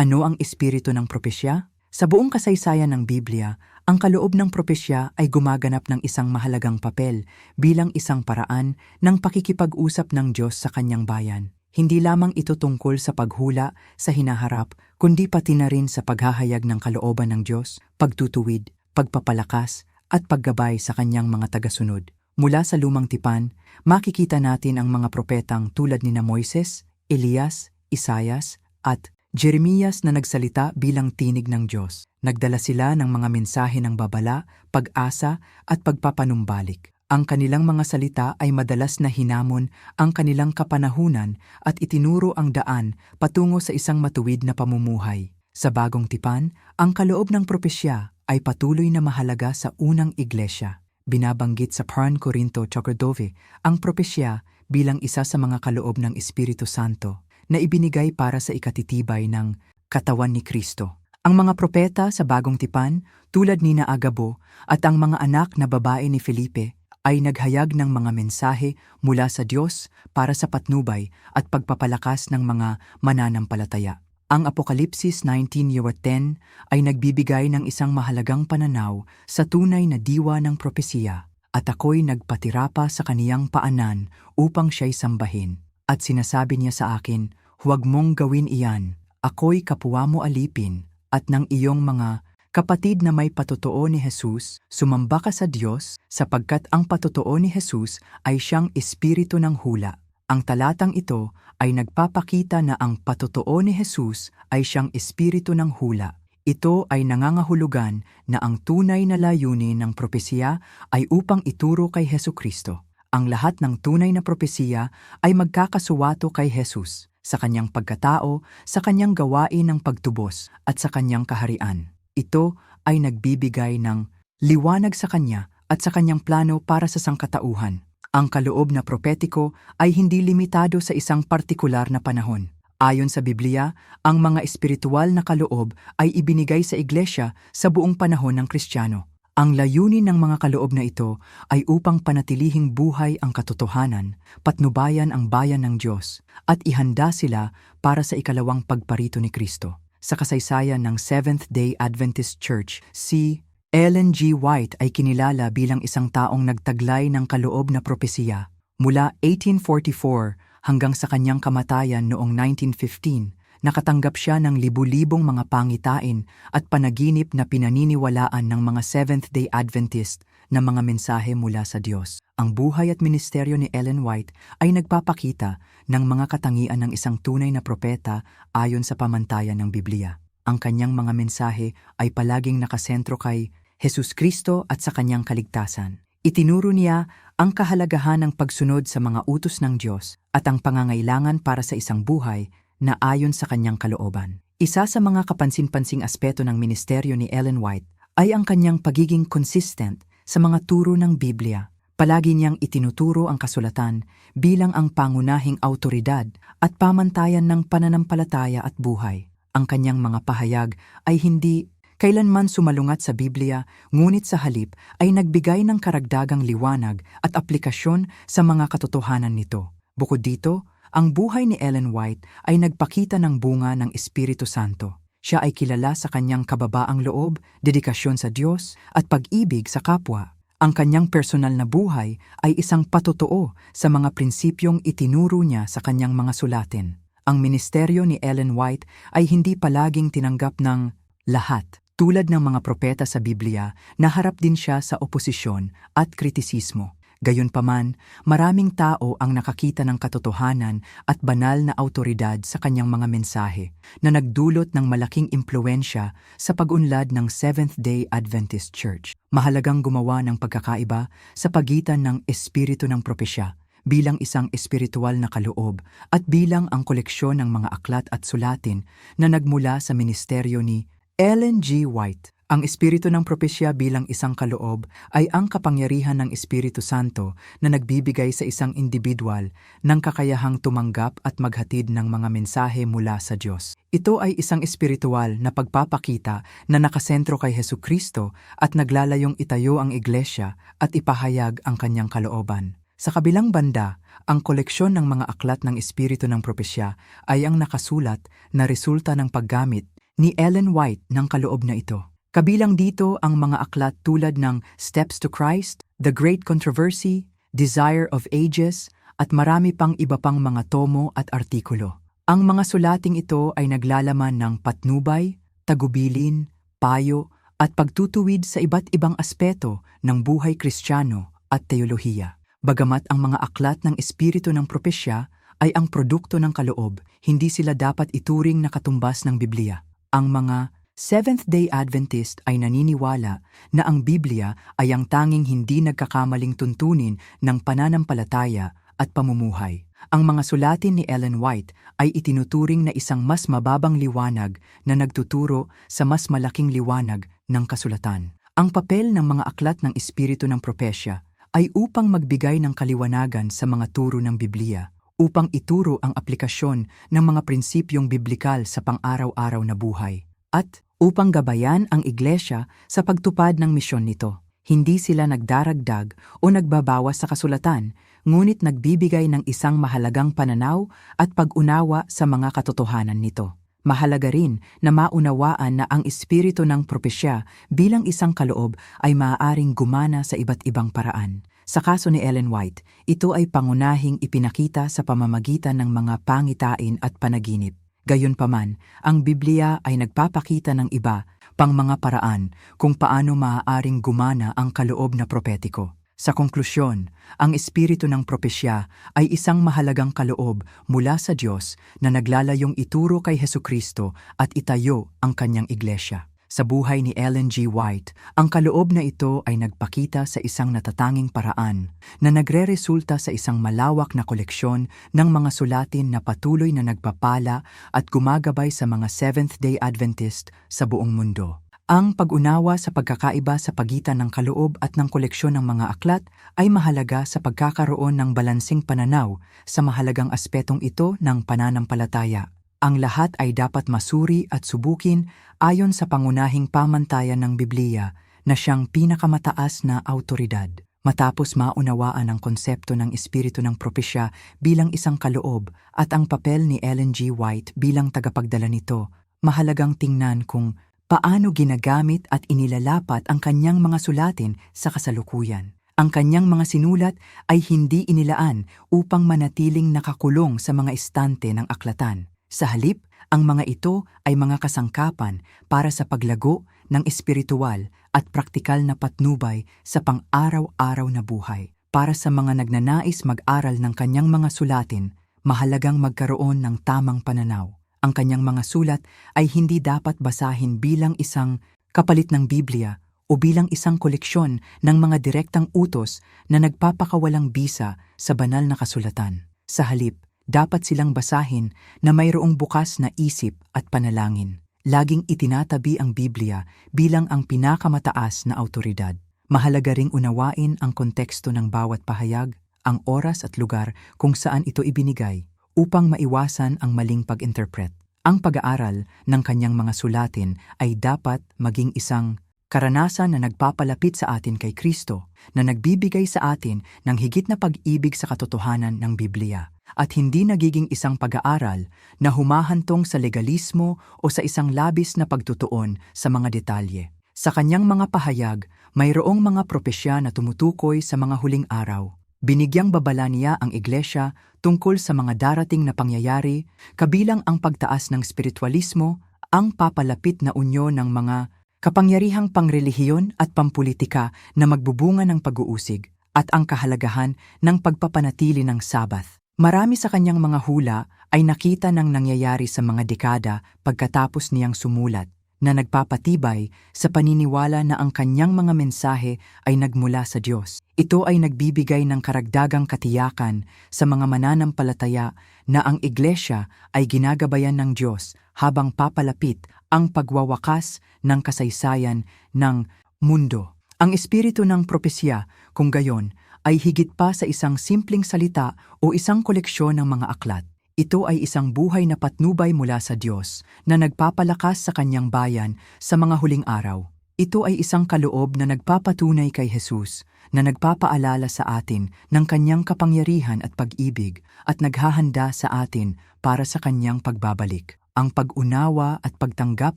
Ano ang espiritu ng propesya? Sa buong kasaysayan ng Biblia, ang kaloob ng propesya ay gumaganap ng isang mahalagang papel bilang isang paraan ng pakikipag-usap ng Diyos sa kanyang bayan. Hindi lamang ito tungkol sa paghula sa hinaharap, kundi pati na rin sa paghahayag ng kalooban ng Diyos, pagtutuwid, pagpapalakas, at paggabay sa kanyang mga tagasunod. Mula sa lumang tipan, makikita natin ang mga propetang tulad ni na Moises, Elias, Isayas, at Jeremias na nagsalita bilang tinig ng Diyos. Nagdala sila ng mga mensahe ng babala, pag-asa at pagpapanumbalik. Ang kanilang mga salita ay madalas na hinamon ang kanilang kapanahunan at itinuro ang daan patungo sa isang matuwid na pamumuhay. Sa bagong tipan, ang kaloob ng propesya ay patuloy na mahalaga sa unang iglesia. Binabanggit sa 1 Corinto Chokrodove ang propesya bilang isa sa mga kaloob ng Espiritu Santo na ibinigay para sa ikatitibay ng katawan ni Kristo. Ang mga propeta sa bagong tipan, tulad ni na Agabo at ang mga anak na babae ni Felipe, ay naghayag ng mga mensahe mula sa Diyos para sa patnubay at pagpapalakas ng mga mananampalataya. Ang Apokalipsis 19:10 ay nagbibigay ng isang mahalagang pananaw sa tunay na diwa ng propesiya at ako'y nagpatira pa sa kaniyang paanan upang siya'y sambahin. At sinasabi niya sa akin, Huwag mong gawin iyan, ako'y kapwa mo alipin, at ng iyong mga kapatid na may patotoo ni Jesus, sumamba ka sa Diyos sapagkat ang patotoo ni Jesus ay siyang espiritu ng hula. Ang talatang ito ay nagpapakita na ang patotoo ni Jesus ay siyang espiritu ng hula. Ito ay nangangahulugan na ang tunay na layunin ng propesiya ay upang ituro kay Heso Kristo. Ang lahat ng tunay na propesiya ay magkakasuwato kay Jesus sa kanyang pagkatao, sa kanyang gawain ng pagtubos at sa kanyang kaharian. Ito ay nagbibigay ng liwanag sa kanya at sa kanyang plano para sa sangkatauhan. Ang kaloob na propetiko ay hindi limitado sa isang partikular na panahon. Ayon sa Biblia, ang mga espiritual na kaloob ay ibinigay sa iglesia sa buong panahon ng Kristiyano. Ang layunin ng mga kaloob na ito ay upang panatilihing buhay ang katotohanan, patnubayan ang bayan ng Diyos, at ihanda sila para sa ikalawang pagparito ni Kristo. Sa kasaysayan ng Seventh-day Adventist Church, si Ellen G. White ay kinilala bilang isang taong nagtaglay ng kaloob na propesiya. Mula 1844 hanggang sa kanyang kamatayan noong 1915, nakatanggap siya ng libu-libong mga pangitain at panaginip na pinaniniwalaan ng mga Seventh-day Adventist na mga mensahe mula sa Diyos. Ang buhay at ministeryo ni Ellen White ay nagpapakita ng mga katangian ng isang tunay na propeta ayon sa pamantayan ng Biblia. Ang kanyang mga mensahe ay palaging nakasentro kay Jesus Kristo at sa kanyang kaligtasan. Itinuro niya ang kahalagahan ng pagsunod sa mga utos ng Diyos at ang pangangailangan para sa isang buhay na ayon sa kanyang kalooban. Isa sa mga kapansin-pansing aspeto ng ministeryo ni Ellen White ay ang kanyang pagiging consistent sa mga turo ng Biblia. Palagi niyang itinuturo ang kasulatan bilang ang pangunahing autoridad at pamantayan ng pananampalataya at buhay. Ang kanyang mga pahayag ay hindi kailanman sumalungat sa Biblia, ngunit sa halip ay nagbigay ng karagdagang liwanag at aplikasyon sa mga katotohanan nito. Bukod dito, ang buhay ni Ellen White ay nagpakita ng bunga ng Espiritu Santo. Siya ay kilala sa kanyang kababaang loob, dedikasyon sa Diyos, at pag-ibig sa kapwa. Ang kanyang personal na buhay ay isang patotoo sa mga prinsipyong itinuro niya sa kanyang mga sulatin. Ang ministeryo ni Ellen White ay hindi palaging tinanggap ng lahat. Tulad ng mga propeta sa Biblia, naharap din siya sa oposisyon at kritisismo. Gayunpaman, maraming tao ang nakakita ng katotohanan at banal na autoridad sa kanyang mga mensahe na nagdulot ng malaking impluensya sa pag-unlad ng Seventh-day Adventist Church. Mahalagang gumawa ng pagkakaiba sa pagitan ng espiritu ng propesya bilang isang espiritual na kaloob at bilang ang koleksyon ng mga aklat at sulatin na nagmula sa ministeryo ni Ellen G. White. Ang espiritu ng propesya bilang isang kaloob ay ang kapangyarihan ng Espiritu Santo na nagbibigay sa isang individual ng kakayahang tumanggap at maghatid ng mga mensahe mula sa Diyos. Ito ay isang espiritual na pagpapakita na nakasentro kay Heso Kristo at naglalayong itayo ang iglesia at ipahayag ang kanyang kalooban. Sa kabilang banda, ang koleksyon ng mga aklat ng Espiritu ng Propesya ay ang nakasulat na resulta ng paggamit ni Ellen White ng kaloob na ito. Kabilang dito ang mga aklat tulad ng Steps to Christ, The Great Controversy, Desire of Ages, at marami pang iba pang mga tomo at artikulo. Ang mga sulating ito ay naglalaman ng patnubay, tagubilin, payo, at pagtutuwid sa iba't ibang aspeto ng buhay kristyano at teolohiya. Bagamat ang mga aklat ng Espiritu ng Propesya ay ang produkto ng kaloob, hindi sila dapat ituring na katumbas ng Biblia. Ang mga Seventh-day Adventist ay naniniwala na ang Biblia ay ang tanging hindi nagkakamaling tuntunin ng pananampalataya at pamumuhay. Ang mga sulatin ni Ellen White ay itinuturing na isang mas mababang liwanag na nagtuturo sa mas malaking liwanag ng kasulatan. Ang papel ng mga aklat ng Espiritu ng Propesya ay upang magbigay ng kaliwanagan sa mga turo ng Biblia, upang ituro ang aplikasyon ng mga prinsipyong biblikal sa pang-araw-araw na buhay, at upang gabayan ang iglesia sa pagtupad ng misyon nito. Hindi sila nagdaragdag o nagbabawas sa kasulatan, ngunit nagbibigay ng isang mahalagang pananaw at pag-unawa sa mga katotohanan nito. Mahalaga rin na maunawaan na ang espiritu ng propesya bilang isang kaloob ay maaaring gumana sa iba't ibang paraan. Sa kaso ni Ellen White, ito ay pangunahing ipinakita sa pamamagitan ng mga pangitain at panaginip. Gayunpaman, ang Biblia ay nagpapakita ng iba pang mga paraan kung paano maaaring gumana ang kaloob na propetiko. Sa konklusyon, ang espiritu ng propesya ay isang mahalagang kaloob mula sa Diyos na naglalayong ituro kay Heso Kristo at itayo ang kanyang iglesia. Sa buhay ni Ellen G. White, ang kaloob na ito ay nagpakita sa isang natatanging paraan na nagre-resulta sa isang malawak na koleksyon ng mga sulatin na patuloy na nagpapala at gumagabay sa mga Seventh-day Adventist sa buong mundo. Ang pag-unawa sa pagkakaiba sa pagitan ng kaloob at ng koleksyon ng mga aklat ay mahalaga sa pagkakaroon ng balansing pananaw sa mahalagang aspetong ito ng pananampalataya. Ang lahat ay dapat masuri at subukin ayon sa pangunahing pamantayan ng Biblia na siyang pinakamataas na autoridad. Matapos maunawaan ang konsepto ng espiritu ng propesya bilang isang kaloob at ang papel ni Ellen G. White bilang tagapagdala nito, mahalagang tingnan kung paano ginagamit at inilalapat ang kanyang mga sulatin sa kasalukuyan. Ang kanyang mga sinulat ay hindi inilaan upang manatiling nakakulong sa mga estante ng aklatan. Sa halip, ang mga ito ay mga kasangkapan para sa paglago ng espiritual at praktikal na patnubay sa pang-araw-araw na buhay. Para sa mga nagnanais mag-aral ng kanyang mga sulatin, mahalagang magkaroon ng tamang pananaw. Ang kanyang mga sulat ay hindi dapat basahin bilang isang kapalit ng Biblia o bilang isang koleksyon ng mga direktang utos na nagpapakawalang bisa sa banal na kasulatan. Sa halip, dapat silang basahin na mayroong bukas na isip at panalangin. Laging itinatabi ang Biblia bilang ang pinakamataas na autoridad. Mahalaga ring unawain ang konteksto ng bawat pahayag, ang oras at lugar kung saan ito ibinigay upang maiwasan ang maling pag-interpret. Ang pag-aaral ng kanyang mga sulatin ay dapat maging isang karanasan na nagpapalapit sa atin kay Kristo, na nagbibigay sa atin ng higit na pag-ibig sa katotohanan ng Biblia at hindi nagiging isang pag-aaral na humahantong sa legalismo o sa isang labis na pagtutuon sa mga detalye. Sa kanyang mga pahayag, mayroong mga propesya na tumutukoy sa mga huling araw. Binigyang babala niya ang iglesia tungkol sa mga darating na pangyayari, kabilang ang pagtaas ng spiritualismo, ang papalapit na unyo ng mga kapangyarihang pangrelihiyon at pampolitika na magbubunga ng pag-uusig, at ang kahalagahan ng pagpapanatili ng Sabath. Marami sa kanyang mga hula ay nakita ng nangyayari sa mga dekada pagkatapos niyang sumulat na nagpapatibay sa paniniwala na ang kanyang mga mensahe ay nagmula sa Diyos. Ito ay nagbibigay ng karagdagang katiyakan sa mga mananampalataya na ang iglesia ay ginagabayan ng Diyos habang papalapit ang pagwawakas ng kasaysayan ng mundo. Ang espiritu ng propesya, kung gayon, ay higit pa sa isang simpleng salita o isang koleksyon ng mga aklat. Ito ay isang buhay na patnubay mula sa Diyos na nagpapalakas sa kanyang bayan sa mga huling araw. Ito ay isang kaloob na nagpapatunay kay Jesus, na nagpapaalala sa atin ng kanyang kapangyarihan at pag-ibig at naghahanda sa atin para sa kanyang pagbabalik. Ang pag-unawa at pagtanggap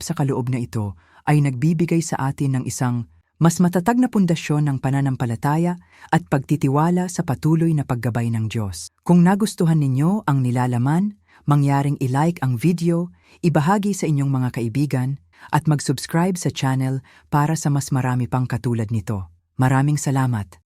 sa kaloob na ito ay nagbibigay sa atin ng isang mas matatag na pundasyon ng pananampalataya at pagtitiwala sa patuloy na paggabay ng Diyos. Kung nagustuhan ninyo ang nilalaman, mangyaring ilike ang video, ibahagi sa inyong mga kaibigan, at mag-subscribe sa channel para sa mas marami pang katulad nito. Maraming salamat!